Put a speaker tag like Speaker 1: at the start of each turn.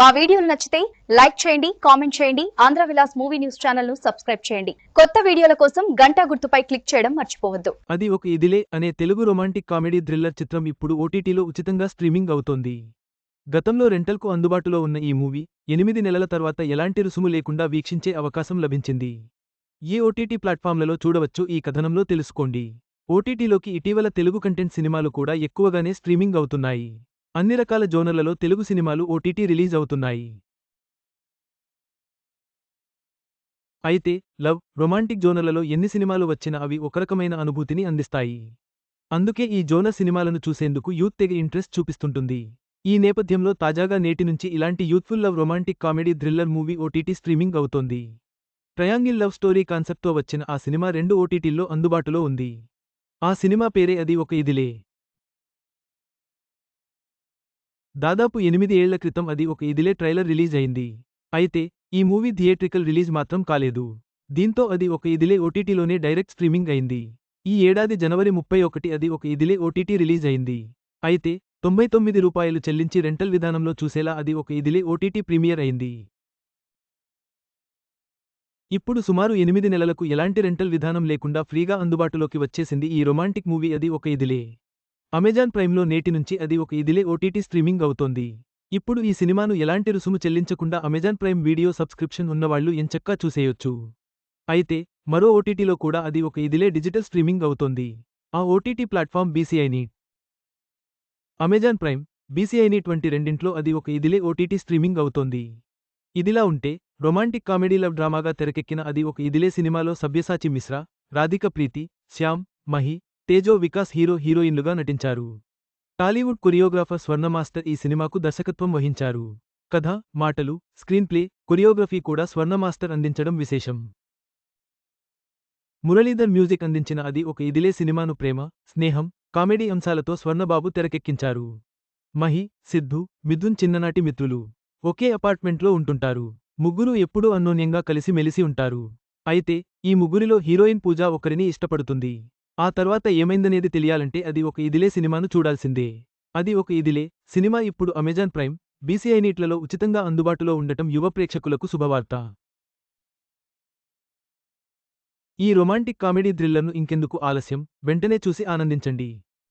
Speaker 1: మా వీడియోలు నచ్చితే లైక్ చేయండి కామెంట్ చేయండి ఆంధ్ర విలాస్ మూవీ న్యూస్ ఛానల్ను సబ్స్క్రైబ్ చేయండి. కొత్త వీడియోల కోసం గంట గుర్తుపై క్లిక్ చేయడం మర్చిపోవద్దు.
Speaker 2: అది ఒక ఇదిలే అనే తెలుగు రొమాంటిక్ కామెడీ థ్రిల్లర్ చిత్రం ఇప్పుడు ఓటీటీలో ఉచితంగా స్ట్రీమింగ్ అవుతోంది. గతంలో రెంటల్కు అందుబాటులో ఉన్న ఈ మూవీ ఎనిమిది నెలల తర్వాత ఎలాంటి రుసుము లేకుండా వీక్షించే అవకాశం లభించింది. ఏ ఓటీటీ ప్లాట్ఫామ్లలో చూడవచ్చు ఈ కథనంలో తెలుసుకోండి. ఓటీటీలోకి ఇటీవల తెలుగు కంటెంట్ సినిమాలు కూడా ఎక్కువగానే స్ట్రీమింగ్ అవుతున్నాయి. అన్ని రకాల జోనర్లలో తెలుగు సినిమాలు ఓటీటీ రిలీజ్ అవుతున్నాయి. అయితే లవ్ రొమాంటిక్ జోనర్లలో ఎన్ని సినిమాలు వచ్చినా అవి ఒక రకమైన అనుభూతిని అందిస్తాయి. అందుకే ఈ జోనర్ సినిమాలను చూసేందుకు యూత్ తెగ ఇంట్రెస్ట్ చూపిస్తుంటుంది. ఈ నేపథ్యంలో తాజాగా నేటి నుంచి ఇలాంటి youthful love romantic comedy thriller movie OTT streaming అవుతోంది. ట్రయాంగిల్ లవ్ స్టోరీ కాన్సెప్ట్తో వచ్చిన ఆ సినిమా రెండు ఓటీటీల్లో అందుబాటులో ఉంది. ఆ సినిమా పేరే అది ఒక ఇదిలే. దాదాపు ఎనిమిది ఏళ్ళ క్రితం అది ఒక ఇదిలే ట్రైలర్ రిలీజ్ అయింది. అయితే ఈ మూవీ థియేట్రికల్ రిలీజ్ మాత్రం కాలేదు. దీంతో అది ఒక ఇదిలే ఓటీటీలోనే డైరెక్ట్ స్ట్రీమింగ్ అయింది. ఈ ఏడాది జనవరి ముప్పై ఒకటి అది ఒక ఇదిలే ఓటీటీ రిలీజ్ అయింది. అయితే తొంభై తొమ్మిది రూపాయలు చెల్లించి రెంటల్ విధానంలో చూసేలా అది ఒక ఇదిలే ఓటీటీ ప్రీమియర్ అయింది. ఇప్పుడు సుమారు ఎనిమిది నెలలకు ఎలాంటి రెంటల్ విధానం లేకుండా ఫ్రీగా అందుబాటులోకి వచ్చేసింది ఈ రొమాంటిక్ మూవీ అది ఒక ఇదిలే. అమెజాన్ ప్రైమ్లో నేటి నుంచి అది ఒక ఇదిలే ఓటీటీ స్ట్రీమింగ్ అవుతోంది. ఇప్పుడు ఈ సినిమాను ఎలాంటి రుసుము చెల్లించకుండా అమెజాన్ ప్రైమ్ వీడియో సబ్స్క్రిప్షన్ ఉన్నవాళ్ళు ఎంచక్కా చూసేయొచ్చు. అయితే మరో ఓటీటీలో కూడా అది ఒక ఇదిలే డిజిటల్ స్ట్రీమింగ్ అవుతోంది. ఆ ఓటీటీ ప్లాట్ఫామ్ బీసీఐని అమెజాన్ ప్రైమ్ బీసీఐ వంటి రెండింట్లో అది ఒక ఇదిలే ఓటీటీ స్ట్రీమింగ్ అవుతోంది. ఇదిలా ఉంటే రొమాంటిక్ కామెడీ లవ్ డ్రామాగా తెరకెక్కిన అది ఒక ఇదిలే సినిమాలో సవ్యసాచి మిశ్రా రాధిక ప్రీతి శ్యామ్ మహి తేజో వికాస్ హీరో హీరోయిన్లుగా నటించారు. టాలీవుడ్ కొరియోగ్రాఫర్ స్వర్ణమాస్టర్ ఈ సినిమాకు దర్శకత్వం వహించారు. కథ మాటలు స్క్రీన్ ప్లే కొరియోగ్రఫీ కూడా స్వర్ణమాస్టర్ అందించడం విశేషం. మురళీధర్ మ్యూజిక్ అందించిన అది ఒక ఇదిలే సినిమాను ప్రేమ స్నేహం కామెడీ అంశాలతో స్వర్ణబాబు తెరకెక్కించారు. మహి సిద్ధు మిథున్ చిన్ననాటి మిత్రులు. ఒకే అపార్ట్మెంట్లో ఉంటుంటారు. ముగ్గురు ఎప్పుడూ అన్నోన్యంగా కలిసి మెలిసి ఉంటారు. అయితే ఈ ముగ్గురిలో హీరోయిన్ పూజ ఒకరిని ఇష్టపడుతుంది. ఆ తర్వాత ఏమైందనేది తెలియాలంటే అది ఒక ఇదిలే సినిమాను చూడాల్సిందే. అది ఒక ఇదిలే సినిమా ఇప్పుడు అమెజాన్ ప్రైమ్ బీసీఐ నీట్లలో ఉచితంగా అందుబాటులో ఉండటం యువ ప్రేక్షకులకు శుభవార్త. ఈ రొమాంటిక్ కామెడీ థ్రిల్లర్ను ఇంకెందుకు ఆలస్యం? వెంటనే చూసి ఆనందించండి.